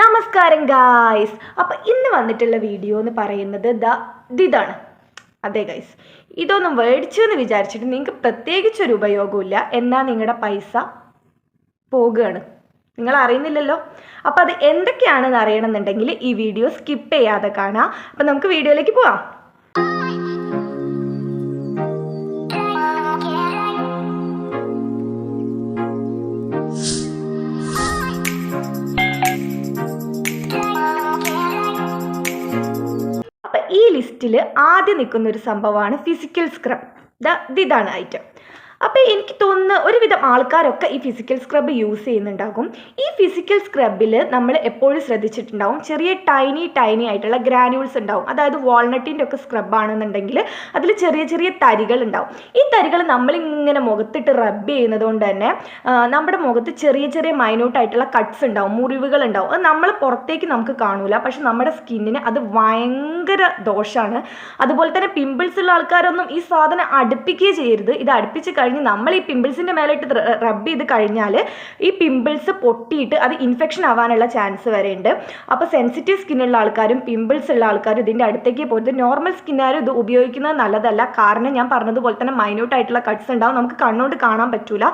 നമസ്കാരം ഗായ്സ് അപ്പോൾ ഇന്ന് വന്നിട്ടുള്ള വീഡിയോ എന്ന് പറയുന്നത് ദ ഇതാണ് അതെ ഗൈസ് ഇതൊന്നും മേടിച്ചു എന്ന് വിചാരിച്ചിട്ട് നിങ്ങൾക്ക് പ്രത്യേകിച്ച് പ്രത്യേകിച്ചൊരു ഉപയോഗമില്ല എന്നാൽ നിങ്ങളുടെ പൈസ പോകുകയാണ്. നിങ്ങൾ അറിയുന്നില്ലല്ലോ? അപ്പോൾ അത് എന്തൊക്കെയാണെന്ന് അറിയണമെന്നുണ്ടെങ്കിൽ ഈ വീഡിയോ സ്കിപ്പ് ചെയ്യാതെ കാണാം. അപ്പോൾ നമുക്ക് വീഡിയോയിലേക്ക് പോവാം. ലിസ്റ്റിൽ ആദ്യം നിൽക്കുന്ന ഒരു സംഭവമാണ് ഫിസിക്കൽ സ്ക്രബ് ദ ഇതാണ് ഐറ്റം അപ്പോൾ എനിക്ക് തോന്നുന്ന ഒരുവിധം ആൾക്കാരൊക്കെ ഈ ഫിസിക്കൽ സ്ക്രബ് യൂസ് ചെയ്യുന്നുണ്ടാകും. ഈ ഫിസിക്കൽ സ്ക്രബിൽ നമ്മൾ എപ്പോഴും ശ്രദ്ധിച്ചിട്ടുണ്ടാകും ചെറിയ ടൈനി ടൈനി ആയിട്ടുള്ള ഗ്രാനുവൽസ് ഉണ്ടാവും. അതായത് വാൾനട്ടിന്റെ ഒക്കെ സ്ക്രബ് ആണെന്നുണ്ടെങ്കിൽ അതിൽ ചെറിയ ചെറിയ തരികൾ ഉണ്ടാവും. ഈ തരികൾ നമ്മളിങ്ങനെ മുഖത്തിട്ട് റബ്ബ് ചെയ്യുന്നത് കൊണ്ട് തന്നെ നമ്മുടെ മുഖത്ത് ചെറിയ ചെറിയ മൈന്യൂട്ട് ആയിട്ടുള്ള കട്ട്സ് ഉണ്ടാവും മുറിവുകൾ ഉണ്ടാവും. അത് നമ്മൾ പുറത്തേക്ക് നമുക്ക് കാണൂല. പക്ഷെ നമ്മുടെ സ്കിന്നിന് അത് ഭയങ്കര ദോഷമാണ് അതുപോലെ തന്നെ പിമ്പിൾസ് ഉള്ള ആൾക്കാരൊന്നും ഈ സാധനം അടുപ്പിക്കുകയേ ചെയ്യരുത്. ഇത് അടുപ്പിച്ച് കഴിഞ്ഞ് നമ്മൾ ഈ പിമ്പിൾസിന്റെ മേലിട്ട് റബ്ബ് ചെയ്ത് കഴിഞ്ഞാൽ ഈ പിമ്പിൾസ് പൊട്ടിയിട്ട് അത് ഇൻഫെക്ഷൻ ആവാനുള്ള ചാൻസ് വരെ ഉണ്ട്. അപ്പോൾ സെൻസിറ്റീവ് സ്കിന്നുള്ള ആൾക്കാരും പിമ്പിൾസ് ഉള്ള ആൾക്കാരും ഇതിന്റെ അടുത്തേക്ക് പോയത് നോർമൽ സ്കിന്നുകാരും ഇത് ഉപയോഗിക്കുന്നത് നല്ലതല്ല. കാരണം ഞാൻ പറഞ്ഞതുപോലെ തന്നെ മൈന്യൂട്ട് ആയിട്ടുള്ള കട്ട്സ് ഉണ്ടാവും. നമുക്ക് കണ്ണുകൊണ്ട് കാണാൻ പറ്റൂല.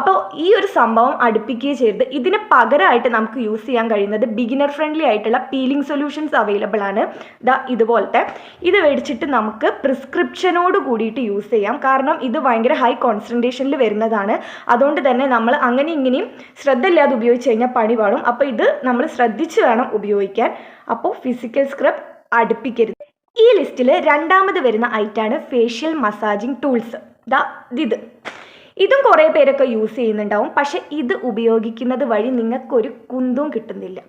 അപ്പോൾ ഈ ഒരു സംഭവം അടുപ്പിക്കുകയും ചെയ്യരുത്. ഇതിന് പകരമായിട്ട് നമുക്ക് യൂസ് ചെയ്യാൻ കഴിയുന്നത് ബിഗിനർ ഫ്രണ്ട്ലി ആയിട്ടുള്ള പീലിംഗ് സൊല്യൂഷൻസ് അവൈലബിൾ ആണ്. ദാ ഇതുപോലത്തെ. ഇത് മേടിച്ചിട്ട് നമുക്ക് പ്രിസ്ക്രിപ്ഷനോട് കൂടിയിട്ട് യൂസ് ചെയ്യാം. കാരണം ഇത് ഭയങ്കര ഹൈ കോൺസെൻട്രേഷനിൽ വരുന്നതാണ്. അതുകൊണ്ട് തന്നെ നമ്മൾ അങ്ങനെ ഇങ്ങനെയും ശ്രദ്ധയില്ലാതെ ഉപയോഗിച്ച് കഴിഞ്ഞാൽ പണി പാടും. അപ്പോൾ ഇത് നമ്മൾ ശ്രദ്ധിച്ച് വേണം ഉപയോഗിക്കാൻ. അപ്പോൾ ഫിസിക്കൽ സ്ക്രബ് അടുപ്പിക്കരുത്. ഈ ലിസ്റ്റിൽ രണ്ടാമത് വരുന്ന ഐറ്റാണ് ഫേഷ്യൽ മസാജിങ് ടൂൾസ് ദ ഇത്. ഇതും കുറേ പേരൊക്കെ യൂസ് ചെയ്യുന്നുണ്ടാവും. പക്ഷെ ഇത് ഉപയോഗിക്കുന്നത് വഴി നിങ്ങൾക്കൊരു കുന്തും കിട്ടുന്നില്ല.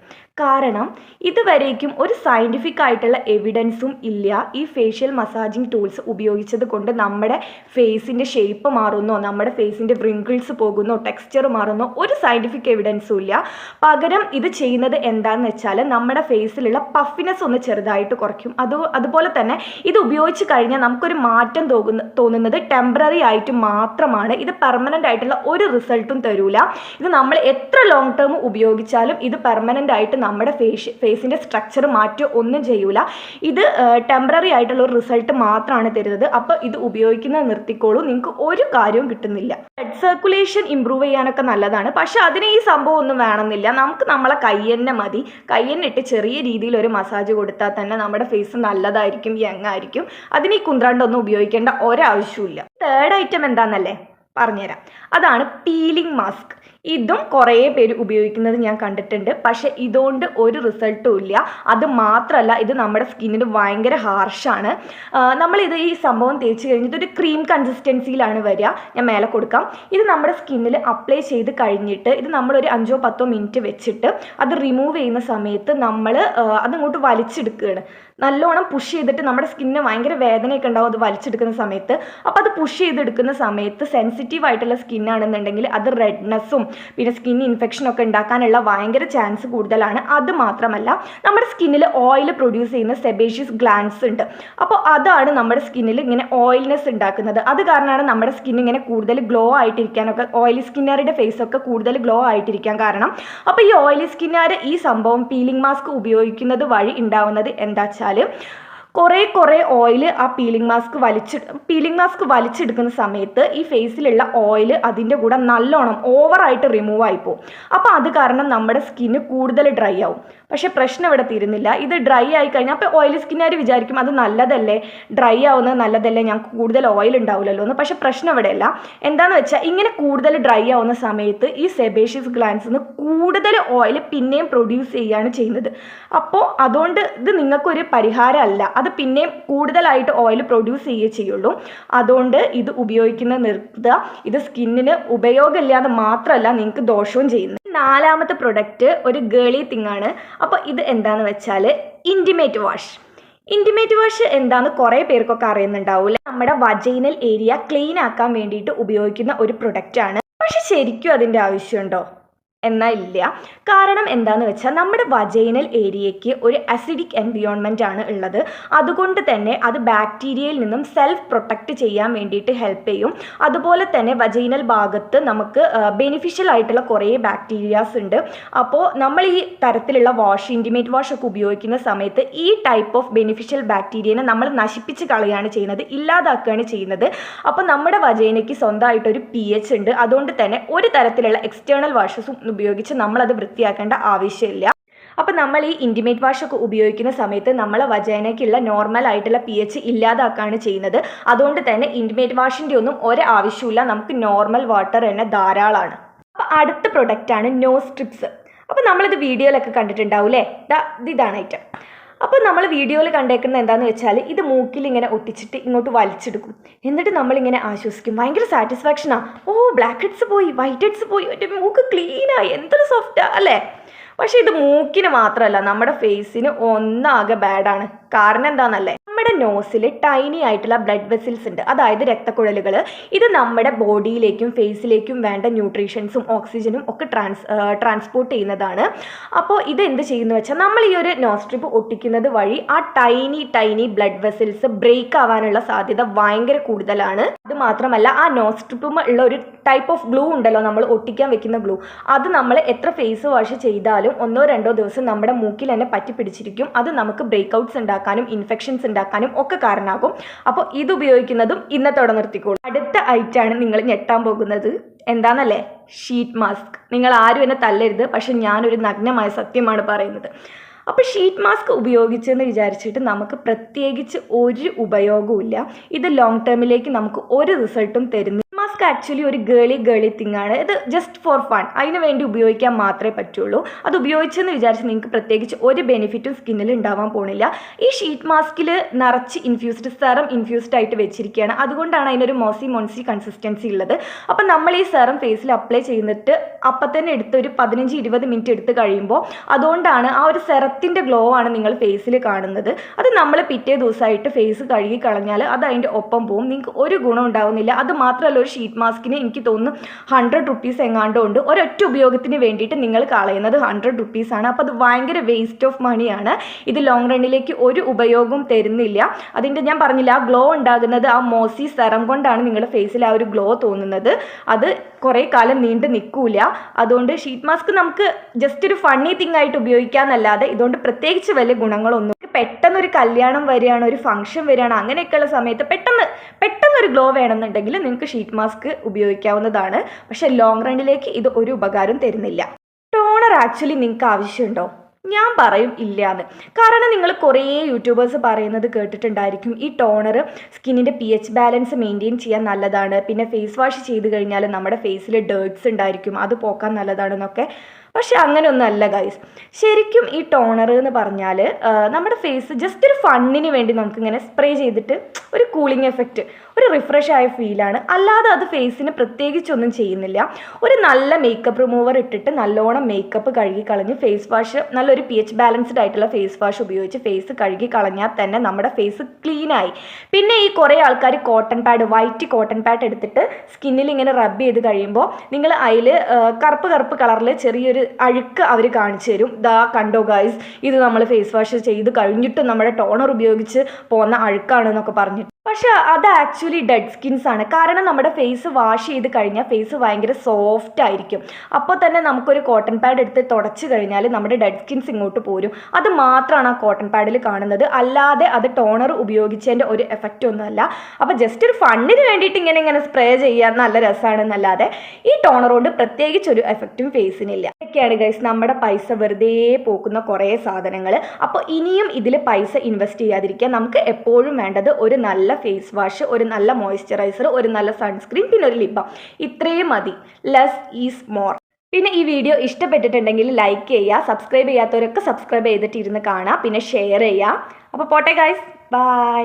കാരണം ഇതുവരേക്കും ഒരു സയന്റിഫിക് ആയിട്ടുള്ള എവിഡൻസും ഇല്ല. ഈ ഫേഷ്യൽ മസാജിങ് ടൂൾസ് ഉപയോഗിച്ചത് കൊണ്ട് നമ്മുടെ ഫേസിന്റെ ഷേപ്പ് മാറുന്നോ നമ്മുടെ ഫേസിന്റെ വ്രിങ്കിൾസ് പോകുന്നോ ടെക്സ്ചർ മാറുന്നോ ഒരു സയന്റിഫിക് എവിഡൻസും ഇല്ല. പകരം ഇത് ചെയ്യുന്നത് എന്താണെന്ന് വെച്ചാൽ നമ്മുടെ ഫേസിലുള്ള പഫിനെസ് ഒന്ന് ചെറുതായിട്ട് കുറയ്ക്കും. അത് അതുപോലെ തന്നെ ഇത് ഉപയോഗിച്ച് കഴിഞ്ഞാൽ നമുക്കൊരു മാറ്റം തോന്നുന്നത് ടെമ്പററി ആയിട്ട് മാത്രമാണ്. ഇത് പെർമനന്റ് ആയിട്ടുള്ള ഒരു റിസൾട്ടും തരൂല. ഇത് നമ്മൾ എത്ര ലോങ് ടേം ഉപയോഗിച്ചാലും ഇത് പെർമനന്റ് ആയിട്ട് നമ്മുടെ ഫേസ് ഫേസിന്റെ സ്ട്രക്ചർ മാറ്റുകയോ ഒന്നും ചെയ്യൂല. ഇത് ടെമ്പററി ആയിട്ടുള്ള ഒരു റിസൾട്ട് മാത്രമാണ് തരുന്നത്. അപ്പോൾ ഇത് ഉപയോഗിക്കുന്നത് നിർത്തിക്കോളൂ. നിങ്ങൾക്ക് ഒരു കാര്യവും കിട്ടുന്നില്ല. ബ്ലഡ് സർക്കുലേഷൻ ഇമ്പ്രൂവ് ചെയ്യാനൊക്കെ നല്ലതാണ്. പക്ഷേ അതിന് ഈ സംഭവം ഒന്നും വേണമെന്നില്ല. നമുക്ക് നമ്മളെ കൈ തന്നെ മതി. കൈ തന്നെ ഇട്ട് ചെറിയ രീതിയിൽ ഒരു മസാജ് കൊടുത്താൽ തന്നെ നമ്മുടെ ഫേസ് നല്ലതായിരിക്കും യങ് ആയിരിക്കും. അതിന് ഈ കുന്ത്രാണ്ടൊന്നും ഉപയോഗിക്കേണ്ട ഒരാവശ്യമില്ല തേർഡ് ഐറ്റം എന്താണെന്നല്ലേ പറഞ്ഞുതരാം. അതാണ് പീലിംഗ് മാസ്ക് ഇതും കുറേ പേര് ഉപയോഗിക്കുന്നത് ഞാൻ കണ്ടിട്ടുണ്ട്. പക്ഷേ ഇതുകൊണ്ട് ഒരു റിസൾട്ടും ഇല്ല. അത് മാത്രമല്ല ഇത് നമ്മുടെ സ്കിന്നിന് ഭയങ്കര ഹാർഷാണ് നമ്മളിത് ഈ സംഭവം തേച്ച് കഴിഞ്ഞിട്ട് ഒരു ക്രീം കൺസിസ്റ്റൻസിയിലാണ് വരിക. ഞാൻ മേലെ കൊടുക്കാം. ഇത് നമ്മുടെ സ്കിന്നിൽ അപ്ലൈ ചെയ്ത് കഴിഞ്ഞിട്ട് ഇത് നമ്മളൊരു അഞ്ചോ പത്തോ മിനിറ്റ് വെച്ചിട്ട് അത് റിമൂവ് ചെയ്യുന്ന സമയത്ത് നമ്മൾ അതങ്ങോട്ട് വലിച്ചെടുക്കുകയാണ്. നല്ലോണം പുഷ് ചെയ്തിട്ട് നമ്മുടെ സ്കിന്നിന് ഭയങ്കര വേദനയൊക്കെ ഉണ്ടാവും അത് വലിച്ചെടുക്കുന്ന സമയത്ത്. അപ്പോൾ അത് പുഷ് ചെയ്തെടുക്കുന്ന സമയത്ത് സെൻസിറ്റീവ് ആയിട്ടുള്ള സ്കിൻ ആണെന്നുണ്ടെങ്കിൽ അത് റെഡ്നെസ്സും പിന്നെ സ്കിൻ ഇൻഫെക്ഷനൊക്കെ ഉണ്ടാക്കാനുള്ള ഭയങ്കര ചാൻസ് കൂടുതലാണ്. അത് മാത്രമല്ല നമ്മുടെ സ്കിന്നിൽ ഓയിൽ പ്രൊഡ്യൂസ് ചെയ്യുന്ന സെബേഷ്യസ് ഗ്ലാൻസ് ഉണ്ട്. അപ്പോൾ അതാണ് നമ്മുടെ സ്കിന്നിൽ ഇങ്ങനെ ഓയിൽനെസ് ഉണ്ടാക്കുന്നത്. അത് കാരണമാണ് നമ്മുടെ സ്കിൻ ഇങ്ങനെ കൂടുതൽ ഗ്ലോ ആയിട്ടിരിക്കാനൊക്കെ ഓയിലി ഫേസ് ഒക്കെ കൂടുതൽ ഗ്ലോ ആയിട്ടിരിക്കാൻ കാരണം. അപ്പോൾ ഈ ഓയിലി സ്കിന്നുകാർ ഈ സംഭവം പീലിംഗ് മാസ്ക് ഉപയോഗിക്കുന്നത് വഴി ഉണ്ടാവുന്നത് എന്താ വെച്ചാൽ കുറേ കുറേ ഓയിൽ ആ പീലിംഗ് മാസ്ക് വലിച്ച് പീലിംഗ് മാസ്ക് വലിച്ചെടുക്കുന്ന സമയത്ത് ഈ ഫേസിലുള്ള ഓയിൽ അതിന്റെ കൂടെ നല്ലോണം ഓവറായിട്ട് റിമൂവ് ആയി പോകും. അപ്പോൾ അത് കാരണം നമ്മുടെ സ്കിന്ന് കൂടുതൽ ഡ്രൈ ആവും. പക്ഷേ പ്രശ്നം ഇവിടെ തീരുന്നില്ല. ഇത് ഡ്രൈ ആയി കഴിഞ്ഞാൽ അപ്പോൾ ഓയിലി സ്കിന്നുകാർ വിചാരിക്കും അത് നല്ലതല്ലേ? ഡ്രൈ ആവുന്നത് നല്ലതല്ലേ? ഞങ്ങൾക്ക് കൂടുതൽ ഓയിൽ ഉണ്ടാവില്ലല്ലോ എന്ന്. പക്ഷേ പ്രശ്നം ഇവിടെയല്ല. എന്താണെന്ന് വെച്ചാൽ ഇങ്ങനെ കൂടുതൽ ഡ്രൈ ആവുന്ന സമയത്ത് ഈ സെബേഷ്യസ് ഗ്ലാൻസ് നിന്ന് കൂടുതൽ ഓയിൽ പിന്നെയും പ്രൊഡ്യൂസ് ചെയ്യുകയാണ് ചെയ്യുന്നത്. അപ്പോൾ അതുകൊണ്ട് ഇത് നിങ്ങൾക്കൊരു പരിഹാരമല്ല. അത് പിന്നെയും കൂടുതലായിട്ട് ഓയിൽ പ്രൊഡ്യൂസ് ചെയ്യുകയേ ചെയ്യുള്ളൂ. അതുകൊണ്ട് ഇത് ഉപയോഗിക്കുന്നത് നിർത്തുക. ഇത് സ്കിന്നിന് ഉപയോഗമില്ലാതെ മാത്രമല്ല നിങ്ങൾക്ക് ദോഷവും ചെയ്യുന്നത്. നാലാമത്തെ പ്രൊഡക്റ്റ് ഒരു ഗേളി തിങ് ആണ്. അപ്പോൾ ഇത് എന്താണെന്ന് വെച്ചാൽ ഇന്റിമേറ്റ് വാഷ് ഇന്റിമേറ്റ് വാഷ് എന്താന്ന് കുറേ പേർക്കൊക്കെ അറിയുന്നുണ്ടാവില്ല നമ്മുടെ വജൈനൽ ഏരിയ ക്ലീൻ ആക്കാൻ വേണ്ടിയിട്ട് ഉപയോഗിക്കുന്ന ഒരു പ്രൊഡക്റ്റ് ആണ്. പക്ഷെ ശരിക്കും അതിന്റെ ആവശ്യമുണ്ടോ? എന്നാൽ ഇല്ല. കാരണം എന്താന്ന് വെച്ചാൽ നമ്മുടെ വജൈനൽ ഏരിയയ്ക്ക് ഒരു അസിഡിക് എൻവിയോൺമെന്റ് ആണ് ഉള്ളത്. അതുകൊണ്ട് തന്നെ അത് ബാക്ടീരിയയിൽ നിന്നും സെൽഫ് പ്രൊട്ടക്റ്റ് ചെയ്യാൻ വേണ്ടിയിട്ട് ഹെൽപ്പ് ചെയ്യും. അതുപോലെ തന്നെ വജൈനൽ ഭാഗത്ത് നമുക്ക് ബെനിഫിഷ്യൽ ആയിട്ടുള്ള കുറേ ബാക്ടീരിയാസ് ഉണ്ട്. അപ്പോൾ നമ്മൾ ഈ തരത്തിലുള്ള വാഷ് ഇന്റിമേറ്റ് വാഷ് ഒക്കെ ഉപയോഗിക്കുന്ന സമയത്ത് ഈ ടൈപ്പ് ഓഫ് ബെനിഫിഷ്യൽ ബാക്ടീരിയനെ നമ്മൾ നശിപ്പിച്ച് കളയുകയാണ് ചെയ്യുന്നത് ഇല്ലാതാക്കുകയാണ് ചെയ്യുന്നത്. അപ്പോൾ നമ്മുടെ വജൈനയ്ക്ക് സ്വന്തമായിട്ടൊരു പി എച്ച് ഉണ്ട്. അതുകൊണ്ട് തന്നെ ഒരു തരത്തിലുള്ള എക്സ്റ്റേണൽ വാഷസും ഉപയോഗിച്ച് നമ്മളത് വൃത്തിയാക്കേണ്ട ആവശ്യമില്ല. അപ്പോൾ നമ്മൾ ഈ ഇന്റിമേറ്റ് വാഷ് ഒക്കെ ഉപയോഗിക്കുന്ന സമയത്ത് നമ്മളെ വജേനയ്ക്കുള്ള നോർമൽ ആയിട്ടുള്ള പി എച്ച് ഇല്ലാതാക്കുകയാണ് ചെയ്യുന്നത്. അതുകൊണ്ട് തന്നെ ഇന്റിമേറ്റ് വാഷിന്റെ ഒന്നും ഒരാവശ്യമില്ല നമുക്ക് നോർമൽ വാട്ടർ തന്നെ ധാരാളമാണ് അപ്പോൾ അടുത്ത പ്രൊഡക്റ്റാണ് നോ സ്ട്രിപ്സ് അപ്പോൾ നമ്മളിത് വീഡിയോയിലൊക്കെ കണ്ടിട്ടുണ്ടാവും അല്ലേ ഇതാണ് ഐറ്റം അപ്പോൾ നമ്മൾ വീഡിയോയിൽ കണ്ടേക്കുന്നത് എന്താണെന്ന് വെച്ചാൽ ഇത് മൂക്കിൽ ഇങ്ങനെ ഒട്ടിച്ചിട്ട് ഇങ്ങോട്ട് വലിച്ചെടുക്കും. എന്നിട്ട് നമ്മളിങ്ങനെ ആശ്വസിക്കും. ഭയങ്കര സാറ്റിസ്ഫാക്ഷനാണ് ഓ ബ്ലാക്ക് ഹെഡ്സ് പോയി വൈറ്റ് ഹെഡ്സ് പോയി. എന്റെ മൂക്ക് ക്ലീനായി എന്തൊരു സോഫ്റ്റാ അല്ലേ? പക്ഷേ ഇത് മൂക്കിന് മാത്രമല്ല നമ്മുടെ ഫേസിന് ഒന്നാകെ ബാഡാണ് കാരണം എന്താണെന്നല്ലേ നമ്മുടെ നോസിൽ ടൈനി ആയിട്ടുള്ള ബ്ലഡ് വെസിൽസ് ഉണ്ട്. അതായത് രക്തക്കുഴലുകൾ. ഇത് നമ്മുടെ ബോഡിയിലേക്കും ഫേസിലേക്കും വേണ്ട ന്യൂട്രീഷൻസും ഓക്സിജനും ഒക്കെ ട്രാൻസ് ട്രാൻസ്പോർട്ട് ചെയ്യുന്നതാണ്. അപ്പോൾ ഇത് എന്ത് ചെയ്യുന്നു വെച്ചാൽ നമ്മൾ ഈ ഒരു നോസ്ട്രിപ്പ് ഒട്ടിക്കുന്നത് വഴി ആ tiny tiny blood vessels break ആവാനുള്ള സാധ്യത ഭയങ്കര കൂടുതലാണ്. അത് മാത്രമല്ല ആ നോസ്ട്രിപ്പും ഉള്ള ഒരു ടൈപ്പ് ഓഫ് ഗ്ലൂ ഉണ്ടല്ലോ നമ്മൾ ഒട്ടിക്കാൻ വെക്കുന്ന ഗ്ലൂ അത് നമ്മൾ എത്ര ഫേസ് വാഷ് ചെയ്താലും ഒന്നോ രണ്ടോ ദിവസം നമ്മുടെ മൂക്കിൽ തന്നെ പറ്റി പിടിച്ചിരിക്കും അത് നമുക്ക് ബ്രേക്ക് ഔട്ട്സ് ഉണ്ടാക്കാനും ഇൻഫെക്ഷൻസ് ഉണ്ടാക്കാനും ഒക്കെ കാരണമാകും. അപ്പോൾ ഇത് ഉപയോഗിക്കുന്നതും ഇന്നത്തോടെ നിർത്തിക്കോളൂ. അടുത്ത ഐറ്റാണ് നിങ്ങൾ ഞെട്ടാൻ പോകുന്നത്. എന്താണെന്നല്ലേ ഷീറ്റ് മാസ്ക് നിങ്ങൾ ആരും എന്നെ തല്ലരുത് പക്ഷെ ഞാനൊരു നഗ്നമായ സത്യമാണ് പറയുന്നത്. അപ്പോൾ ഷീറ്റ് മാസ്ക് ഉപയോഗിച്ചെന്ന് വിചാരിച്ചിട്ട് നമുക്ക് പ്രത്യേകിച്ച് ഒരു ഉപയോഗവും ഇത് ലോങ് ടേമിലേക്ക് നമുക്ക് ഒരു റിസൾട്ടും തരുന്നു മാസ്ക് ആക്ച്വലി ഒരു ഗേളി ഗേളി തിങ് ആണ്. ഇത് ജസ്റ്റ് ഫോർ ഫൺ അതിന് വേണ്ടി ഉപയോഗിക്കാൻ മാത്രമേ പറ്റുള്ളൂ. അത് ഉപയോഗിച്ചെന്ന് വിചാരിച്ച് നിങ്ങൾക്ക് പ്രത്യേകിച്ച് ഒരു ബെനിഫിറ്റും സ്കിന്നിൽ ഉണ്ടാവാൻ പോകുന്നില്ല ഈ ഷീറ്റ് മാസ്കിൽ നിറച്ച് ഇൻഫ്യൂസ്ഡ് സെറം ഇൻഫ്യൂസ്ഡ് ആയിട്ട് വെച്ചിരിക്കുകയാണ് അതുകൊണ്ടാണ് അതിനൊരു മോസി മോൺസി കൺസിസ്റ്റൻസി ഉള്ളത്. അപ്പം നമ്മൾ ഈ സെറം ഫേസിൽ അപ്ലൈ ചെയ്തിട്ട് അപ്പം തന്നെ എടുത്ത് ഒരു പതിനഞ്ച് ഇരുപത് മിനിറ്റ് എടുത്ത് കഴിയുമ്പോൾ അതുകൊണ്ടാണ് ആ ഒരു സെറത്തിന്റെ ഗ്ലോ ആണ് നിങ്ങൾ ഫേസിൽ കാണുന്നത്. അത് നമ്മൾ പിറ്റേ ദിവസമായിട്ട് ഫേസ് കഴുകി കളഞ്ഞാൽ അത് അതിന്റെ ഒപ്പം പോവും. നിങ്ങൾക്ക് ഒരു ഗുണം ഉണ്ടാവുന്നില്ല. അത് മാത്രമല്ല ഒരു ഷീറ്റ് മാസ്കിന് എനിക്ക് തോന്നുന്നു ഹൺഡ്രഡ് റുപ്പീസ് എങ്ങാണ്ടോ ഉണ്ട്. ഒരൊറ്റ ഉപയോഗത്തിന് വേണ്ടിയിട്ട് നിങ്ങൾ കളയുന്നത് ഹൺഡ്രഡ് റുപ്പീസാണ് അപ്പോൾ അത് ഭയങ്കര വേസ്റ്റ് ഓഫ് മണിയാണ് ഇത് ലോങ് റണ്ണിലേക്ക് ഒരു ഉപയോഗവും തരുന്നില്ല. അതിന്റെ ഞാൻ പറഞ്ഞില്ല ആ ഗ്ലോ ഉണ്ടാകുന്നത് ആ മോസി സെറം കൊണ്ടാണ് നിങ്ങളുടെ ഫേസിൽ ആ ഒരു ഗ്ലോ തോന്നുന്നത്. അത് കുറേ കാലം നീണ്ടു നിൽക്കൂല. അതുകൊണ്ട് ഷീറ്റ് മാസ്ക് നമുക്ക് ജസ്റ്റ് ഒരു ഫണ്ണി തിങ് ആയിട്ട് ഉപയോഗിക്കാന്നല്ലാതെ ഇതുകൊണ്ട് പ്രത്യേകിച്ച് വലിയ ഗുണങ്ങളൊന്നും പെട്ടെന്ന് ഒരു കല്യാണം വരികയാണ് ഒരു ഫംഗ്ഷൻ വരികയാണ് അങ്ങനെയൊക്കെയുള്ള സമയത്ത് പെട്ടെന്ന് പെട്ടെന്ന് ഒരു ഗ്ലോ വേണമെന്നുണ്ടെങ്കിൽ നിങ്ങൾക്ക് ഷീറ്റ് മാസ്ക് ഉപയോഗിക്കാവുന്നതാണ്. പക്ഷേ ലോങ് റണ്ണിലേക്ക് ഇത് ഒരു ഉപകാരം തരുന്നില്ല. ടോണർ ആക്ച്വലി നിങ്ങൾക്ക് ആവശ്യമുണ്ടോ? ഞാൻ പറയും ഇല്ലാന്ന്. കാരണം നിങ്ങൾ കുറേ യൂട്യൂബേഴ്സ് പറയുന്നത് കേട്ടിട്ടുണ്ടായിരിക്കും. ഈ ടോണർ സ്കിന്നിന്റെ പി എച്ച് ബാലൻസ് മെയിന്റെയിൻ ചെയ്യാൻ നല്ലതാണ്. പിന്നെ ഫേസ് വാഷ് ചെയ്ത് കഴിഞ്ഞാൽ നമ്മുടെ ഫേസിൽ ഡേർട്സ് ഉണ്ടായിരിക്കും. അത് പോക്കാൻ നല്ലതാണെന്നൊക്കെ. പക്ഷെ അങ്ങനെയൊന്നുമല്ല ഗൈസ് ശരിക്കും ഈ ടോണർ എന്ന് പറഞ്ഞാൽ നമ്മുടെ ഫേസ് ജസ്റ്റ് ഒരു ഫണ്ണിന് വേണ്ടി നമുക്കിങ്ങനെ സ്പ്രേ ചെയ്തിട്ട് ഒരു കൂളിംഗ് എഫക്റ്റ് ഒരു റിഫ്രഷ് ആയ ഫീലാണ് അല്ലാതെ അത് ഫേസിന് പ്രത്യേകിച്ചൊന്നും ചെയ്യുന്നില്ല. ഒരു നല്ല മേക്കപ്പ് റിമൂവർ ഇട്ടിട്ട് നല്ലോണം മേക്കപ്പ് കഴുകി കളഞ്ഞ് ഫേസ് വാഷ് നല്ലൊരു പി എച്ച് ബാലൻസ്ഡ് ആയിട്ടുള്ള ഫേസ് വാഷ് ഉപയോഗിച്ച് ഫേസ് കഴുകി കളഞ്ഞാൽ തന്നെ നമ്മുടെ ഫേസ് ക്ലീനായി പിന്നെ ഈ കുറേ ആൾക്കാർ cotton pad white cotton pad എടുത്തിട്ട് സ്കിന്നിൽ ഇങ്ങനെ റബ്ബ് ചെയ്ത് കഴിയുമ്പോൾ നിങ്ങൾ അതിൽ കറുപ്പ് കറുപ്പ് കളറിൽ ചെറിയൊരു അഴുക്ക് അവർ കാണിച്ചു തരും. ദാ കണ്ടോ ഗായ്സ് ഇത് നമ്മൾ ഫേസ് വാഷ് ചെയ്ത് കഴിഞ്ഞിട്ട് നമ്മുടെ ടോണർ ഉപയോഗിച്ച് പോകുന്ന അഴുക്കാണെന്നൊക്കെ പറഞ്ഞിട്ട് പക്ഷെ അത് ആക്ച്വലി ഡെഡ് സ്കിൻസ് ആണ്. കാരണം നമ്മുടെ ഫേസ് വാഷ് ചെയ്ത് കഴിഞ്ഞാൽ ഫേസ് ഭയങ്കര സോഫ്റ്റ് ആയിരിക്കും. അപ്പോൾ തന്നെ നമുക്കൊരു കോട്ടൺ പാഡ് എടുത്ത് തുടച്ച് കഴിഞ്ഞാൽ നമ്മുടെ ഡെഡ് സ്കിൻസ് ഇങ്ങോട്ട് പോരും. അത് മാത്രമാണ് ആ കോട്ടൺ പാഡിൽ കാണുന്നത്. അല്ലാതെ അത് ടോണർ ഉപയോഗിച്ചതിന്റെ ഒരു എഫക്റ്റ് ഒന്നുമല്ല. അപ്പോൾ ജസ്റ്റ് ഒരു ഫണ്ണിന് വേണ്ടിയിട്ട് ഇങ്ങനെ ഇങ്ങനെ സ്പ്രേ ചെയ്യാൻ നല്ല രസമാണെന്നല്ലാതെ ഈ ടോണർ കൊണ്ട് പ്രത്യേകിച്ച് ഒരു എഫക്റ്റും ഫേസിനില്ല ഇതൊക്കെയാണ് ഗൈസ് നമ്മുടെ പൈസ വെറുതെ പോക്കുന്ന കുറേ സാധനങ്ങൾ അപ്പോൾ ഇനിയും ഇതിൽ പൈസ ഇൻവെസ്റ്റ് ചെയ്യാതിരിക്കാൻ നമുക്ക് എപ്പോഴും വേണ്ടത് ഒരു നല്ല ഫേസ് വാഷ് ഒരു നല്ല മോയ്സ്ചറൈസർ ഒരു നല്ല സൺസ്ക്രീൻ പിന്നെ ഒരു ലിബ ഇത്രയും മതി. ലെസ് ഈസ് മോർ പിന്നെ ഈ വീഡിയോ ഇഷ്ടപ്പെട്ടിട്ടുണ്ടെങ്കിൽ ലൈക്ക് ചെയ്യുക സബ്സ്ക്രൈബ് ചെയ്യാത്തവരൊക്കെ സബ്സ്ക്രൈബ് ചെയ്തിട്ട് ഇരുന്ന് കാണാം പിന്നെ ഷെയർ ചെയ്യുക. അപ്പോൾ പോട്ടെ ഗൈസ് ബൈ